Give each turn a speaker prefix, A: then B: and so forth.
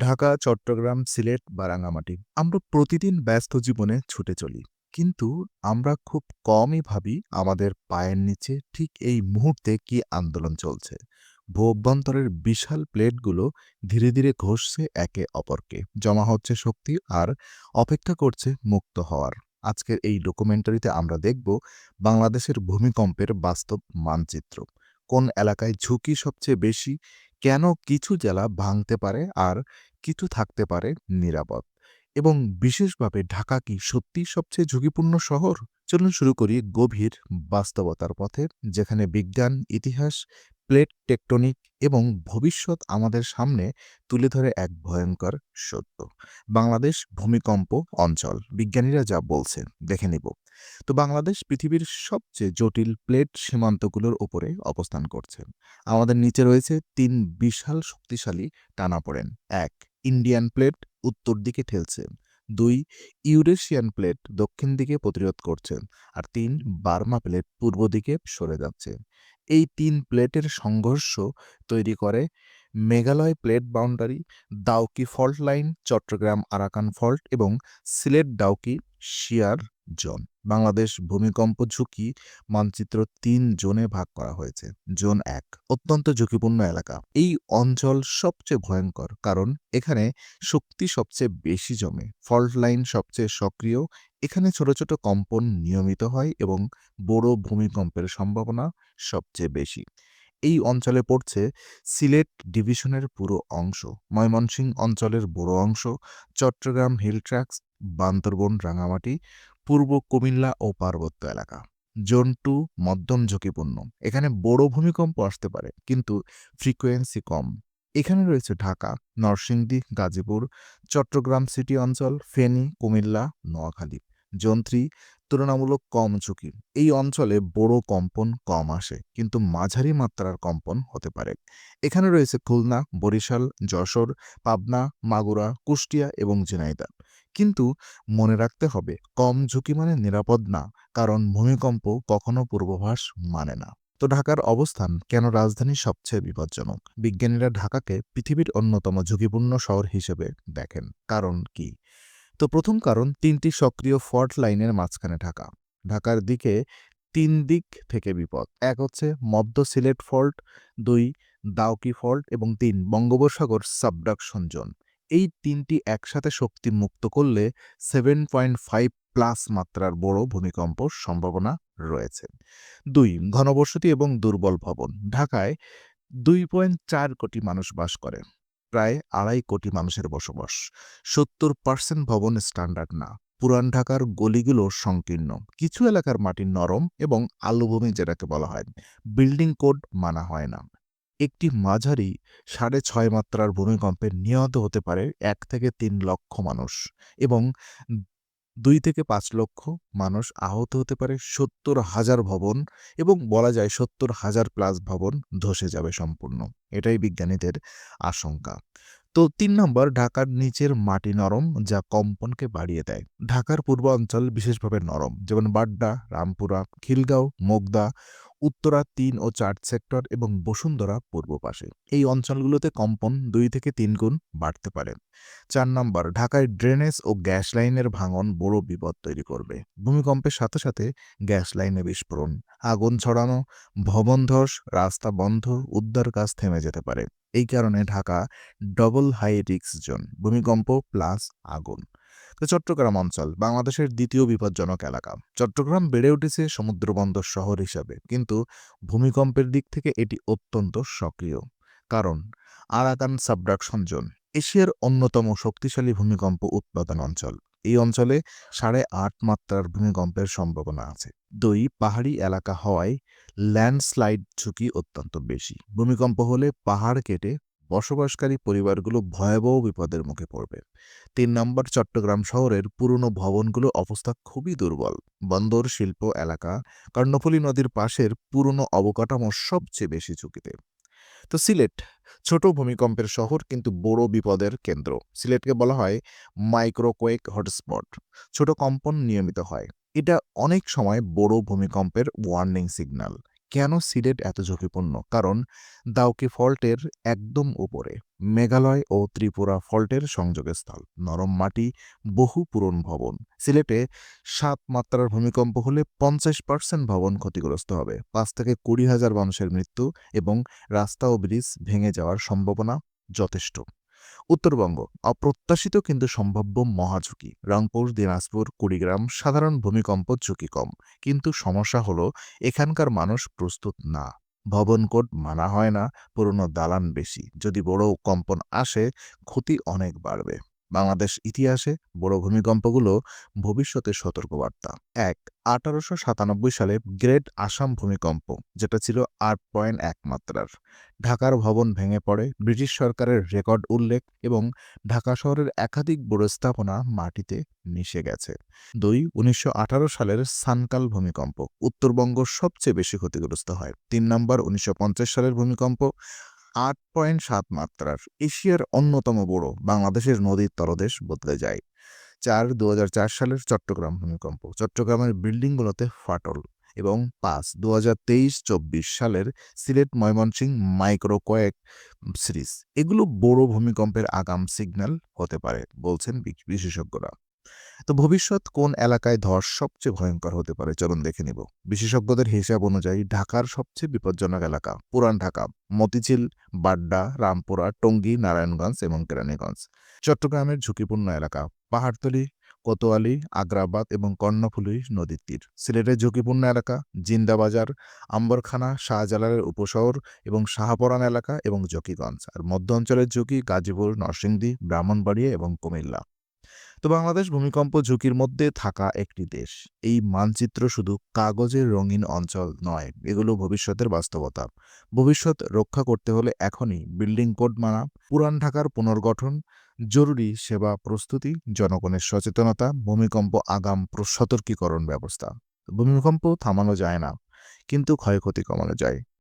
A: ঢাকা, চট্টগ্রাম, সিলেট বা রাঙামাটি। আমরা প্রতিদিন ব্যস্ত জীবনে ছুটে চলি। কিন্তু আমরা খুব কমই ভাবি আমাদের পায়ের নিচে ঠিক এই মুহূর্তে কি আন্দোলন চলছে। ভূঅভ্যন্তরের বিশাল প্লেটগুলো ধীরে, ধীরে ঘষছে একে অপরকে। জমা হচ্ছে শক্তি আর অপেক্ষা করছে মুক্ত হওয়ার। আজকের এই ডকুমেন্টারিতে আমরা দেখব বাংলাদেশের ভূমিকম্পের বাস্তব মানচিত্র। কোন এলাকায় ঝুঁকি সবচেয়ে বেশি, কেন কিছু জেলা ভাঙতে পারে আর কিছু থাকতে পারে নিরাপদ? এবং বিশেষভাবে ঢাকা কি সত্যি সবচেয়ে ঝুঁকিপূর্ণ শহর? চলুন শুরু করি গভীর বাস্তবতার পথে, যেখানে বিজ্ঞান, ইতিহাস, প্লেট টেকটনিক এবং ভবিষ্যৎ আমাদের সামনে তুলে ধরে এক ভয়ঙ্কর সত্য। বাংলাদেশ ভূমিকম্প অঞ্চল। বিজ্ঞানীরা যা বলছেন, দেখে নিব। তো বাংলাদেশ পৃথিবীর সবচেয়ে জটিল প্লেট সীমান্তগুলোর ওপরে অবস্থান করছে। আমাদের নিচে রয়েছে তিন বিশাল শক্তিশালী টানাপোড়েন। এক, ইন্ডিয়ান প্লেট উত্তর দিকে ঠেলছে। দুই, ইউরেশিয়ান প্লেট দক্ষিণ দিকে প্রতিরোধ করছে। আর তিন, বার্মা প্লেট পূর্ব দিকে সরে যাচ্ছে। এই তিন প্লেটের সংঘর্ষ তৈরি করে Meghalaya plate boundary, Dauki fault line, Chittagong Arakan fault এবং সিলেট ডাউকি শিয়ার জোন। বাংলাদেশ ভূমিকম্প ঝুঁকি মানচিত্র তিন জোনে ভাগ করা হয়েছে। জোন এক, অত্যন্ত ঝুঁকিপূর্ণ এলাকা। এই অঞ্চল সবচেয়ে ভয়ঙ্কর কারণ এখানে শক্তি সবচেয়ে বেশি জমে, ফল্ট লাইন সবচেয়ে সক্রিয়, এখানে ছোট ছোট কম্পন নিয়মিত হয় এবং বড় ভূমিকম্পের সম্ভাবনা সবচেয়ে বেশি। এই অঞ্চলে পড়ছে সিলেট ডিভিশনের পুরো অংশ, ময়মনসিংহ অঞ্চলের বড় অংশ, চট্টগ্রাম হিল ট্র্যাক্স বান্দরবন, রাঙামাটি পূর্ব কুমিল্লা ও পার্বত্য এলাকা। জোন টু মধ্যম ঝুঁকিপূর্ণ। এখানে বড় ভূমিকম্প আসতে পারে, কিন্তু ফ্রিকোয়েন্সি কম। এখানে রয়েছে ঢাকা, নরসিংদী, গাজীপুর, চট্টগ্রাম সিটি অঞ্চল, ফেনী, কুমিল্লা, নোয়াখালী। জোন থ্রি তুলনামূলক কম ঝুঁকি। এই অঞ্চলে বড় কম্পন কম আসে, কিন্তু মাঝারি মাত্রার কম্পন হতে পারে। এখানে রয়েছে খুলনা, বরিশাল, যশোর, পাবনা, মাগুরা, কুষ্টিয়া এবং ঝিনাইদহ। কিন্তু মনে রাখতে হবে, কম ঝুঁকি মানে নিরাপদ না, কারণ ভূমিকম্প কখনো পূর্বাভাস মানে না। তো ঢাকার অবস্থান কেন রাজধানী সবচেয়ে বিপজ্জনক? বিজ্ঞানীরা ঢাকাকে পৃথিবীর অন্যতম ঝুঁকিপূর্ণ শহর হিসেবে দেখেন। কারণ কি? তো প্রথম কারণ, তিনটি সক্রিয় ফল্ট লাইনের মাঝখানে ঢাকা। ঢাকার দিকে তিন দিক থেকে বিপদ। এক হচ্ছে মধ্য সিলেট ফল্ট, দুই দাউকি ফল্ট এবং তিন বঙ্গোপসাগর সাবডাকশন জোন। এই তিনটি একসাথে শক্তি মুক্ত করলে সেভেন পয়েন্ট ফাইভ প্লাস মাত্রার বড় ভূমিকম্প সম্ভাবনা রয়েছে। দুই, ঘনবসতি এবং দুর্বল ভবন। ঢাকায় দুই পয়েন্ট চার কোটি মানুষ বাস করে, প্রায় আড়াই কোটি মানুষের বসবাস। সত্তর পার্সেন্ট ভবন স্ট্যান্ডার্ড না। পুরান ঢাকার গলিগুলো সংকীর্ণ। কিছু এলাকার মাটি নরম এবং আলুভূমি যেটাকে বলা হয়, বিল্ডিং কোড মানা হয় না। একটি মাঝারি সাড়ে ছয় মাত্রার ভূমিকম্পে নিহত হতে পারে এক থেকে তিন লক্ষ মানুষ এবং দুই থেকে পাঁচ লক্ষ মানুষ আহত হতে পারে সত্তর হাজার ভবন এবং বলা যায় সত্তর হাজার প্লাস ভবন ধসে যাবে সম্পূর্ণ। এটাই বিজ্ঞানীদের আশঙ্কা। তো তিন নম্বর, ঢাকার নিচের মাটি নরম যা কম্পনকে বাড়িয়ে দেয়। ঢাকার পূর্বাঞ্চল বিশেষভাবে নরম, যেমন বাড্ডা, রামপুরা, খিলগাঁও, মোগদা উত্তরা তিন ও চার সেক্টর এবং বসুন্ধরা পূর্ব পাশে। এই অঞ্চলগুলোতে কম্পন দুই থেকে তিন গুণ বাড়তে পারে। চার নম্বর, ঢাকায় ড্রেনেজ ও গ্যাস লাইনের ভাঙন বড় বিপদ তৈরি করবে। ভূমিকম্পের সাথে সাথে গ্যাস লাইনে বিস্ফোরণ, আগুন ছড়ানো, ভবন ধস, রাস্তা বন্ধ, উদ্ধার কাজ থেমে যেতে পারে। এই কারণে ঢাকা ডবল হাই রিক্স জোন ভূমিকম্প প্লাস আগুন। চট্টগ্রাম অঞ্চল, বাংলাদেশের দ্বিতীয় বিপজ্জনক এলাকা। চট্টগ্রাম বেড়ে উঠেছে সমুদ্রবন্দর শহর হিসাবে, কিন্তু ভূমিকম্পের দিক থেকে এটি অত্যন্ত সক্রিয়। কারণ, আরাকান সাবডাকশন জোন, এশিয়ার অন্যতম শক্তিশালী ভূমিকম্প উৎপাদন অঞ্চল। এই অঞ্চলে সাড়ে আট মাত্রার ভূমিকম্পের সম্ভাবনা আছে। দুই, পাহাড়ি এলাকা হওয়ায় ল্যান্ডস্লাইড ঝুঁকি অত্যন্ত বেশি। ভূমিকম্প হলে পাহাড় কেটে বসবাসকারী পরিবারগুলো ভয়াবহ বিপদের মুখে পড়বে। তিন নম্বর চট্টগ্রাম শহরের পুরনো ভবনগুলো অবস্থা খুবই দুর্বল। বন্দর, শিল্প এলাকা, কর্ণফুলী নদীর পাশের পুরনো অবকাঠামো সবচেয়ে বেশি ঝুঁকিতে। তো সিলেট, ছোট ভূমিকম্পের শহর কিন্তু বড় বিপদের কেন্দ্র। সিলেটকে বলা হয় মাইক্রোকোয়েক হটস্পট। ছোট কম্পন নিয়মিত হয়। এটা অনেক সময় বড় ভূমিকম্পের ওয়ার্নিং সিগন্যাল কেন সিলেট এত ঝুঁকিপূর্ণ? কারণ দাউকি ফল্টের একদম উপরে, মেঘালয় ও ত্রিপুরা ফল্টের সংযোগস্থল নরম মাটি, বহু পুরন ভবন। সিলেটে সাত মাত্রার ভূমিকম্প হলে পঞ্চাশ পার্সেন্ট ভবন ক্ষতিগ্রস্ত হবে, পাঁচ থেকে কুড়ি হাজার মানুষের মৃত্যু এবং রাস্তা ও ব্রিজ ভেঙে যাওয়ার সম্ভাবনা যথেষ্ট। উত্তরবঙ্গ, অপ্রত্যাশিত কিন্তু সম্ভাব্য মহাঝুঁকি। রংপুর, দিনাজপুর, কুড়িগ্রাম সাধারণ ভূমিকম্প ঝুঁকি কম। কিন্তু সমস্যা হলো, এখানকার মানুষ প্রস্তুত না। ভবন কোড মানা হয় না, পুরনো দালান বেশি। যদি বড় কম্পন আসে, ক্ষতি অনেক বাড়বে। বাংলাদেশ ইতিহাসে বড় ভূমিকম্পগুলো ভবিষ্যতের সতর্কবার্তা। এক, আঠারোশো সাতানব্বই সালে গ্রেট আসাম ভূমিকম্প, যেটা ছিল আট পয়েন্ট এক মাত্রার। ঢাকার ভবন ভেঙে পড়ে, ব্রিটিশ সরকারের রেকর্ড উল্লেখ এবং ঢাকা শহরের একাধিক বড় স্থাপনা মাটিতে মিশে গেছে। দুই, উনিশশো সালের সানকাল ভূমিকম্প, উত্তরবঙ্গ সবচেয়ে বেশি ক্ষতিগ্রস্ত হয়। তিন নম্বর, উনিশশো পঞ্চাশ সালের ভূমিকম্প আট পয়েন্ট সাত মাত্রার এশিয়ার অন্যতম বড় বাংলাদেশের নদীর তরদেশ বদলে যায়। চার দু সালের চট্টগ্রাম ভূমিকম্প। চট্টগ্রামের বিল্ডিংগুলোতে ফাটল এবং পাঁচ দু হাজার তেইশ চব্বিশ সালের সিলেট ময়মনসিং মাইক্রো কয়েক সিরিজ। এগুলো বড় ভূমিকম্পের আগাম সিগন্যাল হতে পারে, বলছেন বিশেষজ্ঞরা তো ভবিষ্যৎ কোন এলাকায় ধস সবচেয়ে ভয়ঙ্কর হতে পারে? চলুন দেখে নিব। বিশেষজ্ঞদের হিসাব অনুযায়ী ঢাকার সবচেয়ে বিপজ্জনক এলাকা পুরান ঢাকা, মতিঝিল, বাড্ডা, রামপুরা, টঙ্গী, নারায়ণগঞ্জ এবং কেরানীগঞ্জ। চট্টগ্রামের ঝুঁকিপূর্ণ এলাকা পাহাড়তলি, কোতোয়ালি, আগ্রাবাদ এবং কর্ণফুলী নদীর তীর। সিলেটের ঝুঁকিপূর্ণ এলাকা জিন্দাবাজার, আম্বরখানা, শাহজালালের উপশহর এবং শাহপরান এলাকা এবং জকিগঞ্জ। আর মধ্য অঞ্চলের ঝুঁকি গাজীপুর, নরসিংদী, ব্রাহ্মণবাড়িয়া এবং কুমিল্লা। তো বাংলাদেশ ভূমিকম্প ঝুঁকির মধ্যে থাকা একটি দেশ। এই মানচিত্র শুধু কাগজের রঙিন অঞ্চল নয়, এগুলো ভবিষ্যতের বাস্তবতা। ভবিষ্যৎ রক্ষা করতে হলে এখনই বিল্ডিং কোড মানা, পুরান ঢাকার পুনর্গঠন, জরুরি সেবা প্রস্তুতি, জনগণের সচেতনতা, ভূমিকম্প আগাম সতর্কীকরণ ব্যবস্থা। ভূমিকম্প থামানো যায় না, কিন্তু ক্ষয়ক্ষতি কমানো যায়।